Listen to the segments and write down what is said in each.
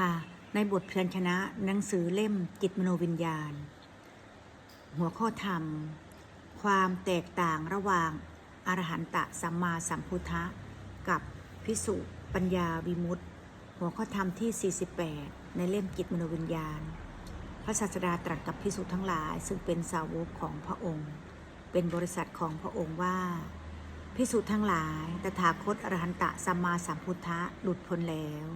ค่ะ ในบทเพียรชนะหนังสือเล่มจิตมโนวิญญาณ หัวข้อธรรม ความแตกต่างระหว่างอรหันตสัมมาสัมพุทธะ กับพิสุปัญญาวิมุตติหัวข้อธรรมที่ 48 ในเล่มจิตมโนวิญญาณ พระศาสดาตรัสกับพิสุทั้งหลาย ซึ่งเป็นสาวกของพระองค์ เป็นบริษัทของพระองค์ว่าพิสุทั้งหลาย ตถาคตอรหันตสัมมาสัมพุทธะหลุดพ้นแล้ว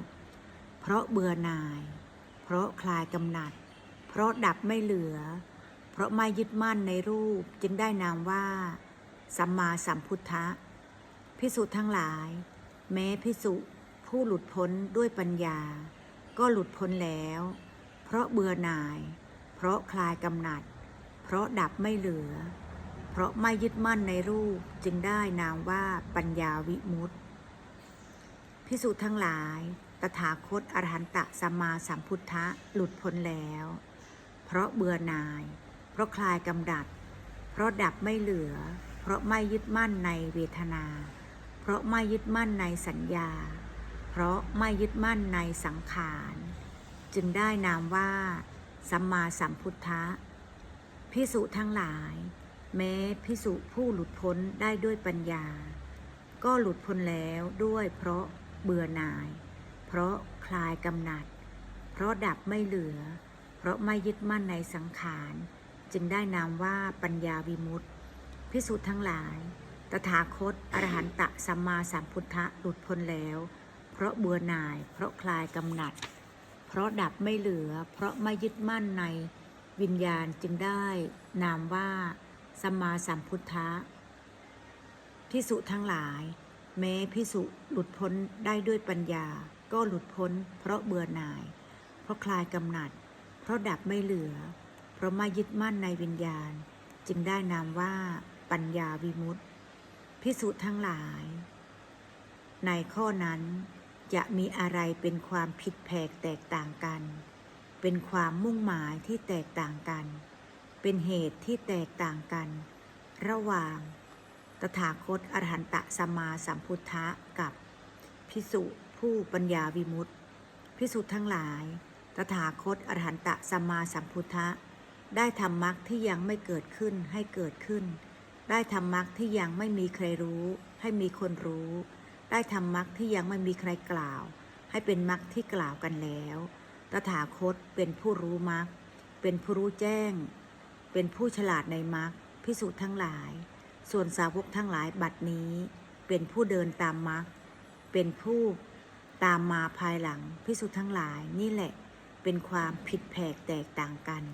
ราะเบื่อหน่าย เพราะคลายกำหนัด เพราะดับไม่เหลือ เพราะไม่ยึดมั่นในรูปจึงได้นามว่า สัมมาสัมพุทธะพิสุทั้งหลาย แม้พิสุผู้หลุดพ้นด้วยปัญญา ก็หลุดพ้นแล้ว เพราะเบื่อหน่าย เพราะคลายกำหนัด เพราะดับไม่เหลือ เพราะไม่ยึดมั่นในรูปจึงได้นามว่าปัญญาวิมุตติพิสุทั้งหลาย ตถาคตอรหันตสัมมาสัมพุทธะหลุดพ้นแล้ว เพราะเบื่อหน่าย เพราะคลายกำดัด เพราะดับไม่เหลือ เพราะไม่ยึดมั่นในเวทนา เพราะไม่ยึดมั่นในสัญญา เพราะไม่ยึดมั่นในสังขาร จึงได้นามว่า สัมมาสัมพุทธะพิสุทั้งหลาย แม้พิสุผู้หลุดพ้นได้ด้วยปัญญา ก็หลุดพ้นแล้วด้วยเพราะเบื่อหน่าย เพราะคลายกำหนัด เพราะดับไม่เหลือ เพราะไม่ยึดมั่นในสังขาร จึงได้นามว่าปัญญาวิมุตติพิสุทธ์ทั้งหลาย ตถาคต อรหันตสัมมาสัมพุทธะหลุดพ้นแล้ว เพราะเบื่อหน่าย เพราะคลายกำหนัด เพราะดับไม่เหลือ เพราะไม่ยึดมั่นในวิญญาณจึงได้นามว่าสัมมาสัมพุทธะพิสุทั้งหลาย แม้พิสุหลุดพ้นได้ด้วยปัญญา ก็หลุดพ้น เพราะเบื่อหน่าย เพราะคลายกำหนัด เพราะดับไม่เหลือ เพราะไม่ยึดมั่นในวิญญาณ จึงได้นามว่าปัญญาวิมุตติพิสุทั้งหลาย ในข้อนั้นจะมีอะไรเป็นความผิดแผกแตกต่างกัน เป็นความมุ่งหมายที่แตกต่างกัน เป็นเหตุที่แตกต่างกัน ระหว่าง ตถาคตอรหันตสัมมาสัมพุทธะกับพิสุ ผู้ปัญญาวิมุตติพิสุทธ์ทั้งหลาย ตถาคตอรหันตสัมมาสัมพุทธะ ได้ทำมรรคที่ยังไม่เกิดขึ้นให้เกิดขึ้น ได้ทำมรรคที่ยังไม่มีใครรู้ ให้มีคนรู้ ได้ทำมรรคที่ยังไม่มีใครกล่าว ให้เป็นมรรคที่กล่าวกันแล้ว ตถาคตเป็นผู้รู้มรรค เป็นผู้รู้แจ้ง เป็นผู้ฉลาดในมรรคพิสุทธ์ทั้งหลาย ส่วนสาวกทั้งหลายบัดนี้ เป็นผู้เดินตามมรรค เป็นผู้ ตามมาภายหลังพิสุทั้งหลายนี่แหละ เป็นความผิดแผกแตกต่างกัน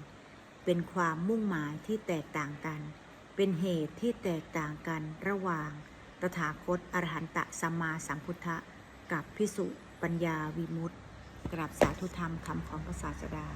เป็นความมุ่งหมายที่แตกต่างกัน เป็นเหตุที่แตกต่างกันระหว่างตถาคตอรหันตสัมมาสัมพุทธะกับพิสุปัญญาวิมุตติกราบสาธุธรรมคำของพระศาสดา